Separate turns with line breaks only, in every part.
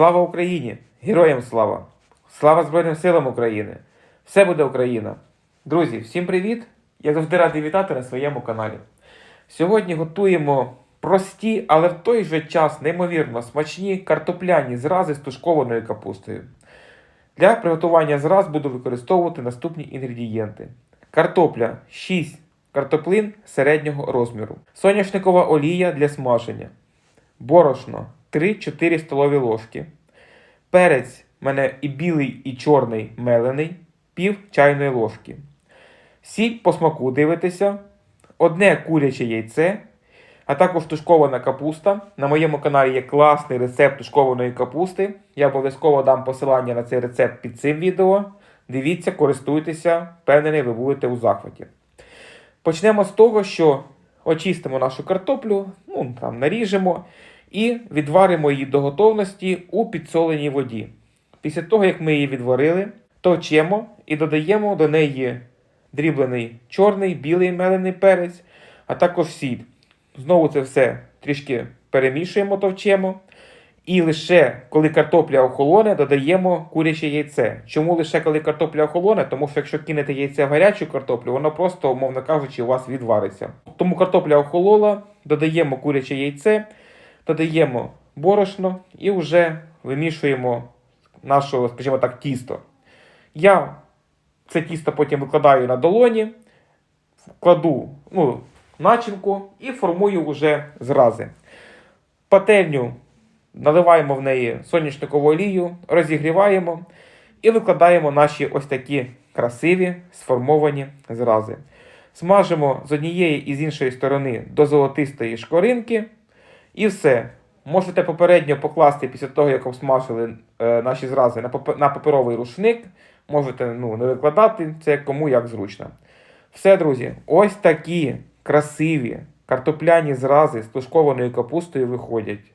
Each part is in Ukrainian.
Слава Україні! Героям слава! Слава Збройним силам України! Все буде Україна! Друзі, всім привіт! Я завжди радий вітати на своєму каналі. Сьогодні готуємо прості, але в той же час неймовірно смачні картопляні зрази з тушкованою капустою. Для приготування зраз буду використовувати наступні інгредієнти: картопля 6 картоплин середнього розміру, соняшникова олія для смаження, борошно 3-4 столові ложки, перець в мене і білий, і чорний мелений, пів чайної ложки. Сіль по смаку дивитеся, одне куряче яйце, а також тушкована капуста. На моєму каналі є класний рецепт тушкованої капусти. Я обов'язково дам посилання на цей рецепт під цим відео. Дивіться, користуйтеся, впевнений, ви будете у захваті. Почнемо з того, що очистимо нашу картоплю, ну, там, наріжемо і відваримо її до готовності у підсоленій воді. Після того, як ми її відварили, товчемо і додаємо до неї дріблений чорний, білий мелений перець, а також сіль. Знову це все трішки перемішуємо, товчемо. І лише коли картопля охолоне, додаємо куряче яйце. Чому лише коли картопля охолоне? Тому що якщо кинете яйце в гарячу картоплю, воно просто, умовно кажучи, у вас відвариться. Тому картопля охолола, додаємо куряче яйце, додаємо борошно і вже вимішуємо наше, скажімо так, тісто. Я це тісто потім викладаю на долоні, кладу ну, начинку і формую вже зрази. Пательню наливаємо в неї соняшникову олію, розігріваємо і викладаємо наші ось такі красиві сформовані зрази. Смажимо з однієї і з іншої сторони до золотистої шкоринки. І все. Можете попередньо покласти після того, як обсмажили е, наші зрази на, папе- на паперовий рушник. Можете ну, не викладати, це кому як зручно. Все, друзі, ось такі красиві картопляні зрази з тушкованою капустою виходять.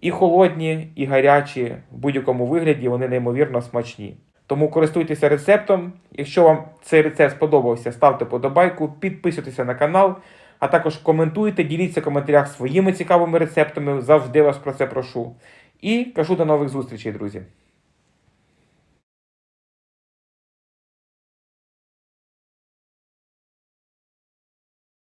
І холодні, і гарячі, в будь-якому вигляді вони неймовірно смачні. Тому користуйтеся рецептом. Якщо вам цей рецепт сподобався, ставте подобайку, підписуйтеся на канал, а також коментуйте, діліться в коментарях своїми цікавими рецептами. Завжди вас про це прошу. І кажу до нових зустрічей, друзі.